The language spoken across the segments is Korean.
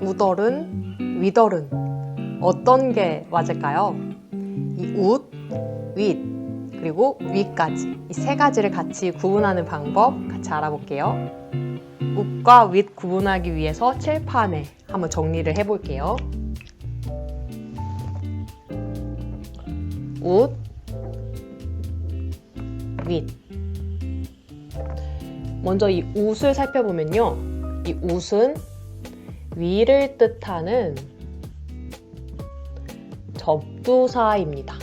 우덜은, 위덜은 어떤 게 맞을까요? 이 웃, 윗, 그리고 위까지 이 세 가지를 같이 구분하는 방법 같이 알아볼게요. 웃과 윗 구분하기 위해서 칠판에 한번 정리를 해볼게요. 웃, 윗. 먼저 이 웃을 살펴보면요. 이 웃은 위를 뜻하는 접두사입니다.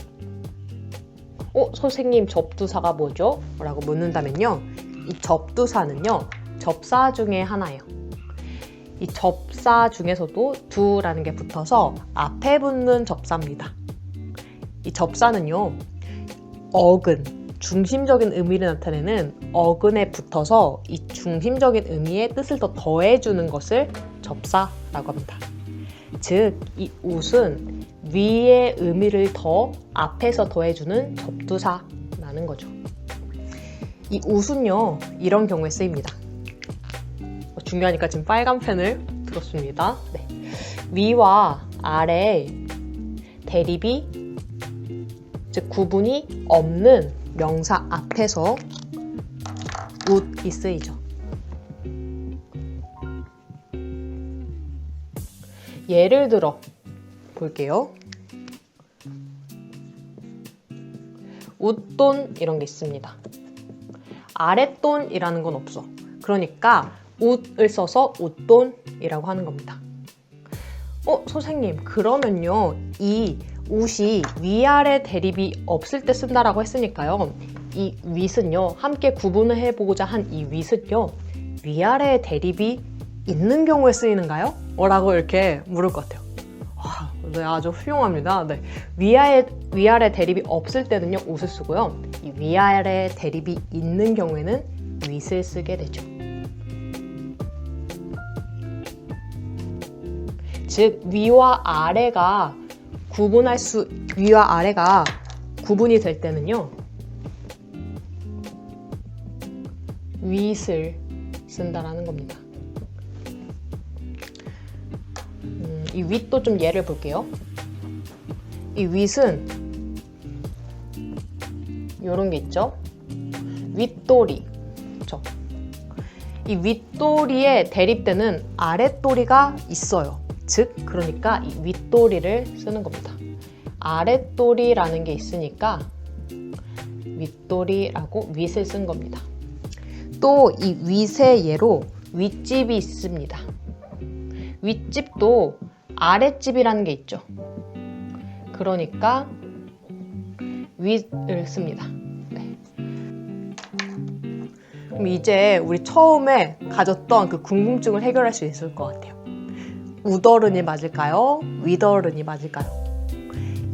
어, 선생님 접두사가 뭐죠? 라고 묻는다면요. 이 접두사는요. 접사 중에 하나예요. 이 접사 중에서도 두라는 게 붙어서 앞에 붙는 접사입니다. 이 접사는요. 어근, 중심적인 의미를 나타내는 어근에 붙어서 이 중심적인 의미의 뜻을 더 더해주는 것을 접사라고 합니다. 즉, 이 웃은 위의 의미를 더 앞에서 더해주는 접두사라는 거죠. 이 웃은요, 이런 경우에 쓰입니다. 어, 중요하니까 지금 빨간 펜을 들었습니다. 네. 위와 아래 대립이, 즉 구분이 없는 명사 앞에서 웃이 쓰이죠. 예를 들어 볼게요. 웃돈 이런 게 있습니다. 아랫돈이라는 건 없어. 그러니까 웃을 써서 웃돈이라고 하는 겁니다. 어, 선생님, 그러면요. 이 웃이 위아래 대립이 없을 때 쓴다라고 했으니까요. 이 윗은요. 함께 구분을 해보고자 한 이 윗은요. 위아래 대립이 있는 경우에 쓰이는가요? 라고 이렇게 물을 것 같아요. 와, 네, 아주 훌륭합니다. 네. 위아래, 위아래 대립이 없을 때는요, 웃을 쓰고요. 이 위아래 대립이 있는 경우에는 윗을 쓰게 되죠. 즉, 위와 아래가 구분할 수, 위와 아래가 구분이 될 때는요, 윗을 쓴다라는 겁니다. 음, 이 윗도 좀 예를 볼게요. 이 윗은 이런 게 있죠. 윗도리. 그쵸? 이 윗도리에 대립되는 아랫도리가 있어요. 즉, 그러니까 이 윗도리를 쓰는 겁니다. 아랫도리라는 게 있으니까 윗도리라고 윗을 쓴 겁니다. 또 이 윗의 예로 윗집이 있습니다. 윗집도 아랫집이라는 게 있죠. 그러니까 윗을 씁니다. 네. 그럼 이제 우리 처음에 가졌던 그 궁금증을 해결할 수 있을 것 같아요. 우더른이 맞을까요? 위더른이 맞을까요?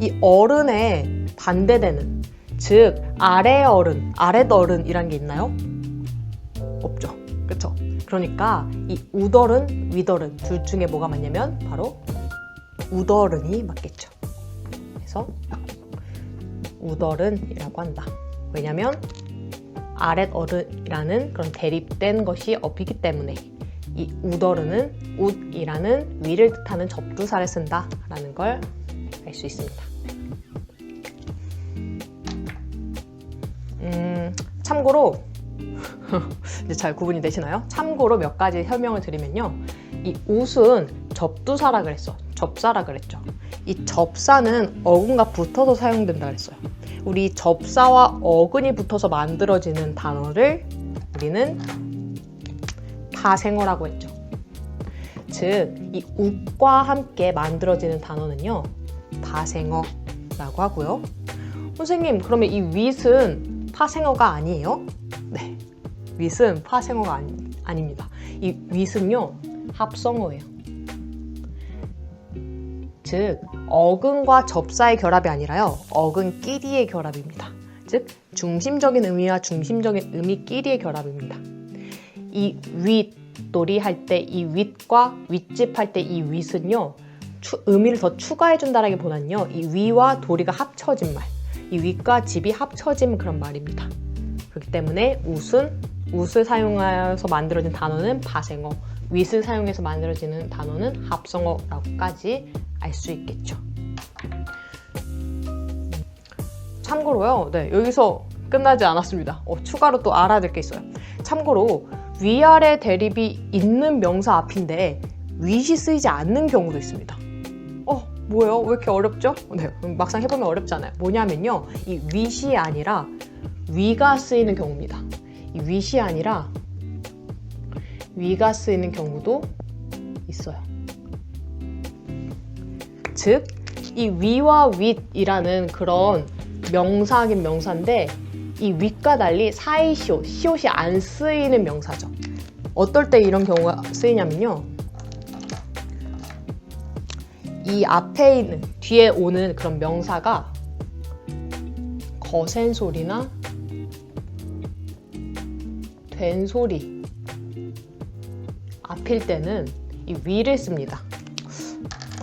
이 어른의 반대되는 즉 아래 어른, 아랫 어른이란 게 있나요? 없죠. 그렇죠? 그러니까 이 우덜은 위덜은 둘 중에 뭐가 맞냐면 바로 우덜은이 맞겠죠. 그래서 우덜은이라고 한다. 왜냐면 아랫 어른이라는 그런 대립된 것이 없기 때문에 이 우덜은은 웃이라는 위를 뜻하는 접두사를 쓴다라는 걸 알 수 있습니다. 음, 참고로 이제 잘 구분이 되시나요? 참고로 몇 가지 설명을 드리면요. 이 웃은 접두사라 그랬어. 접사라 그랬죠. 이 접사는 어근과 붙어서 사용된다 그랬어요. 우리 접사와 어근이 붙어서 만들어지는 단어를 우리는 파생어라고 했죠. 즉, 이 웃과 함께 만들어지는 단어는요, 파생어라고 하고요. 선생님, 그러면 이 윗은 파생어가 아니에요? 네. 윗은 파생어가 아니, 아닙니다. 이 윗은요, 합성어예요. 즉, 어근과 접사의 결합이 아니라요, 어근끼리의 결합입니다. 즉, 중심적인 의미와 중심적인 의미끼리의 결합입니다. 이 윗 돌이 할 때 이 윗과 윗집 할 때 이 윗은요, 추, 의미를 더 추가해 준다라기보다는요, 이 위와 도리가 합쳐진 말, 이 윗과 집이 합쳐진 그런 말입니다. 그렇기 때문에 웃은 웃을 사용해서 만들어진 단어는 파생어, 윗을 사용해서 만들어지는 단어는 합성어라고까지 알 수 있겠죠. 참고로요, 네, 여기서 끝나지 않았습니다. 어, 추가로 또 알아야 될 게 있어요. 참고로 위아래 대립이 있는 명사 앞인데 윗이 쓰이지 않는 경우도 있습니다. 어, 뭐예요? 왜 이렇게 어렵죠? 네, 막상 해보면 어렵잖아요. 뭐냐면요, 이 윗이 아니라 위가 쓰이는 경우입니다. 이 윗이 아니라 위가 쓰이는 경우도 있어요. 즉, 이 위와 윗이라는 그런 명사긴 명사인데 이 윗과 달리 사이 시옷, 시옷이 안 쓰이는 명사죠. 어떨 때 이런 경우가 쓰이냐면요. 이 앞에 있는, 뒤에 오는 그런 명사가 거센 소리나 된 소리 앞일 때는 이 위를 씁니다.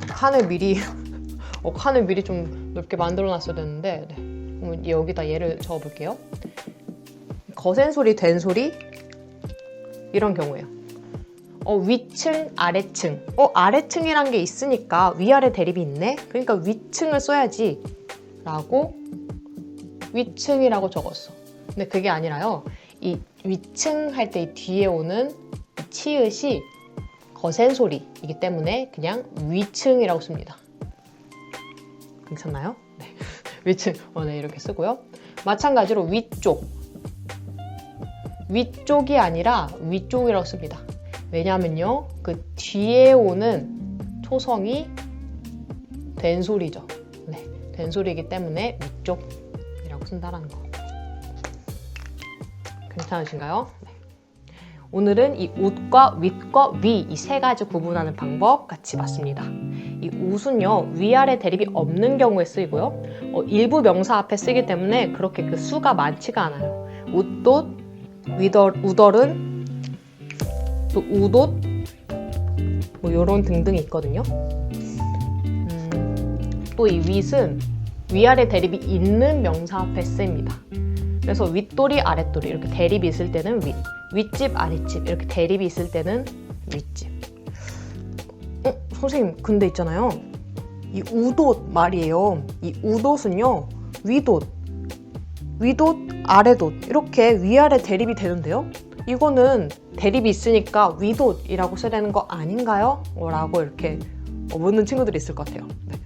칸을 미리 어, 칸을 미리 좀 넓게 만들어 놨어야 되는데 네. 여기다 예를 적어 볼게요. 거센 소리, 된 소리 이런 경우예요. 어, 위층, 아래층. 어, 아래층이란 게 있으니까 위아래 대립이 있네. 그러니까 위층을 써야지. 라고 위층이라고 적었어. 근데 그게 아니라요. 이 위층 할때이 뒤에 오는 이 치읓이 거센 소리이기 때문에 그냥 위층이라고 씁니다. 괜찮나요? 네. 위층, 어, 네, 이렇게 쓰고요. 마찬가지로 위쪽. 위쪽이 아니라 위쪽이라고 씁니다. 왜냐면요, 그 뒤에 오는 초성이 된 소리죠. 네, 된 소리이기 때문에 위쪽이라고 쓴다는 거. 괜찮으신가요? 네. 오늘은 이 웃과 윗과 위 이 세 가지 구분하는 방법 같이 봤습니다. 이 웃은요 위아래 대립이 없는 경우에 쓰이고요 어, 일부 명사 앞에 쓰기 때문에 그렇게 그 수가 많지가 않아요. 웃돛, 위덜, 우덜은 또 우돛 뭐 이런 등등이 있거든요. 음, 또이 윗은 위아래 대립이 있는 명사 앞에 쓰입니다. 그래서 윗돌이 아랫돌이 이렇게 대립이 있을 때는 윗, 윗집 아랫집 이렇게 대립이 있을 때는 윗집. 어, 선생님 근데 있잖아요. 이 우돛 말이에요. 이 우돛은요 위돛, 위돛, 아래돛 이렇게 위아래 대립이 되는데요. 이거는 대립이 있으니까 위돛이라고 써야 되는 거 아닌가요? 어, 라고 이렇게 어, 묻는 친구들이 있을 것 같아요. 네.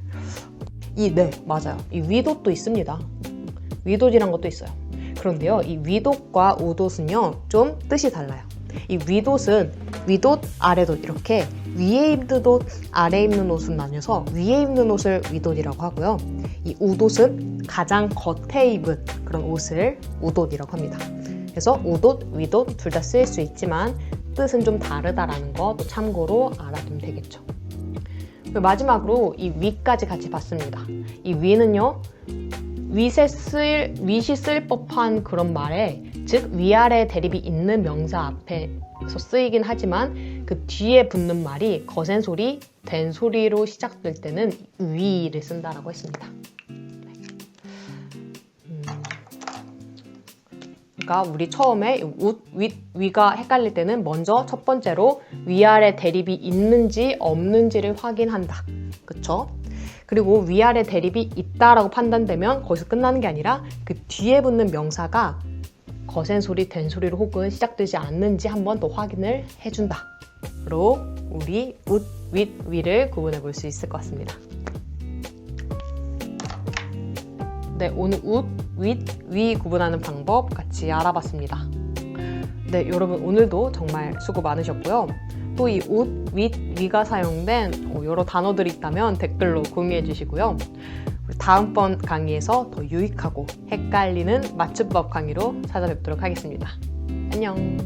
이, 네, 맞아요. 이 위돛도 있습니다. 위돛이란 것도 있어요. 그런데요, 이 위돛과 우돛은요, 좀 뜻이 달라요. 이 위돛은 위돛, 아래돛 이렇게 위에 입는 옷, 아래 입는 옷은 나뉘어서 위에 입는 옷을 위돛이라고 하고요. 이 우돛은 가장 겉에 입은 그런 옷을 우돛이라고 합니다. 그래서 우돛, 위돛 둘다 쓰일 수 있지만 뜻은 좀 다르다라는 거또 참고로 알아두면 되겠죠. 마지막으로 이 위까지 같이 봤습니다. 이 위는요, 윗에 쓸, 윗이 쓸 법한 그런 말에, 즉, 위아래 대립이 있는 명사 앞에서 쓰이긴 하지만 그 뒤에 붙는 말이 거센 소리, 된 소리로 시작될 때는 위를 쓴다라고 했습니다. 음. 그러니까 우리 처음에 웃, 윗, 위가 헷갈릴 때는 먼저 첫 번째로 위아래 대립이 있는지 없는지를 확인한다. 그쵸? 그리고 위아래 대립이 있다라고 판단되면 거기서 끝나는 게 아니라 그 뒤에 붙는 명사가 거센 소리, 된 소리로 혹은 시작되지 않는지 한 번 더 확인을 해준다. 로 우리 웃, 윗, 위를 구분해 볼 수 있을 것 같습니다. 네, 오늘 웃, 윗, 위 구분하는 방법 같이 알아봤습니다. 네, 여러분 오늘도 정말 수고 많으셨고요. 또 이 웃, 윗, 위가 사용된 어, 여러 단어들이 있다면 댓글로 공유해 주시고요. 다음번 강의에서 더 유익하고 헷갈리는 맞춤법 강의로 찾아뵙도록 하겠습니다. 안녕!